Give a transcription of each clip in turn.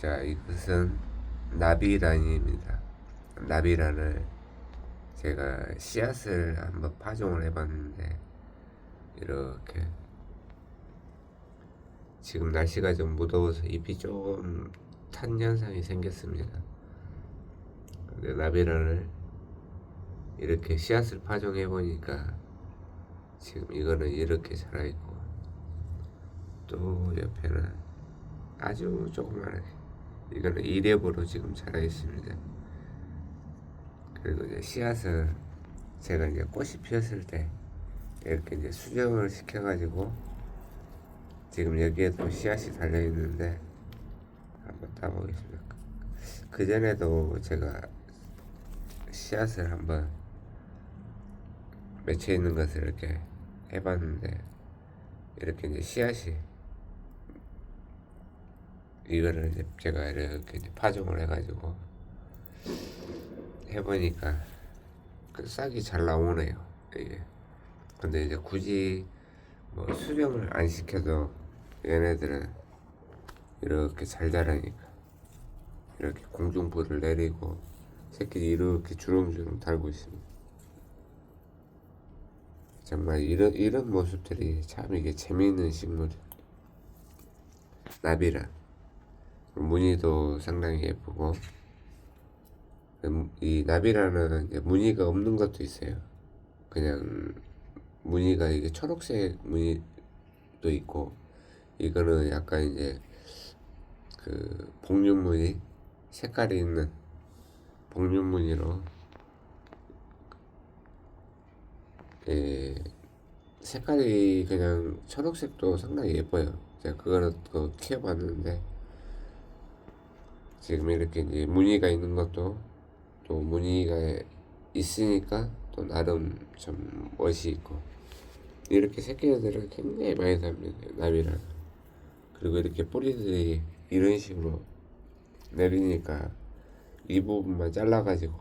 자, 이것은 나비란입니다. 나비란을 제가 씨앗을 한번 파종을 해봤는데 이렇게 지금 날씨가 좀 무더워서 잎이 조금 탄 현상이 생겼습니다. 근데 나비란을 이렇게 씨앗을 파종해 보니까 지금 이거는 이렇게 자라 있고 또 옆에는 아주 조그만하게 이거는 이랩으로 지금 자라 있습니다. 그리고 이제 씨앗을 제가 이제 꽃이 피었을 때 이렇게 이제 수정을 시켜가지고 지금 여기에도 씨앗이 달려 있는데 한번 따보겠습니다. 그 전에도 제가 씨앗을 한번 맺혀 있는 것을 이렇게 해봤는데 이렇게 이제 씨앗이 이거를 이제 제가 이렇게 이제 파종을 해가지고 해보니까 그 싹이 잘 나오네요. 이게. 근데 이제 굳이 뭐 수정을 안 시켜도 얘네들은 이렇게 잘 자라니까. 이렇게 공중불을 내리고 새끼들이 이렇게 주렁주렁 달고 있습니다. 정말 이런 이런 모습들이 참 이게 재미있는 식물 나비란 무늬도 상당히 예쁘고 음, 이 나비라는 무늬가 없는 것도 있어요. 그냥 무늬가 이게 초록색 무늬도 있고 이거는 약간 이제 그 복륜 무늬 색깔이 있는 복륜 무늬로 예, 색깔이 그냥 초록색도 상당히 예뻐요. 제가 그거를 또 키워봤는데 지금 이렇게 이제 무늬가 있는 것도 또 무늬가 있으니까 또 나름 좀 멋이 있고 이렇게 새끼들을 굉장히 많이 삽니다 나비랑. 그리고 이렇게 뿌리들이 이런 식으로 내리니까 이 부분만 잘라가지고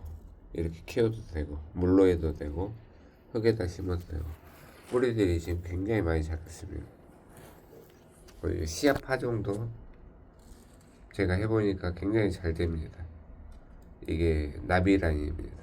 이렇게 키워도 되고 물로 해도 되고 흙에다 심어도 되고 뿌리들이 지금 굉장히 많이 그리고 씨앗 파종도 제가 해보니까 굉장히 잘 됩니다. 이게 나비란입니다.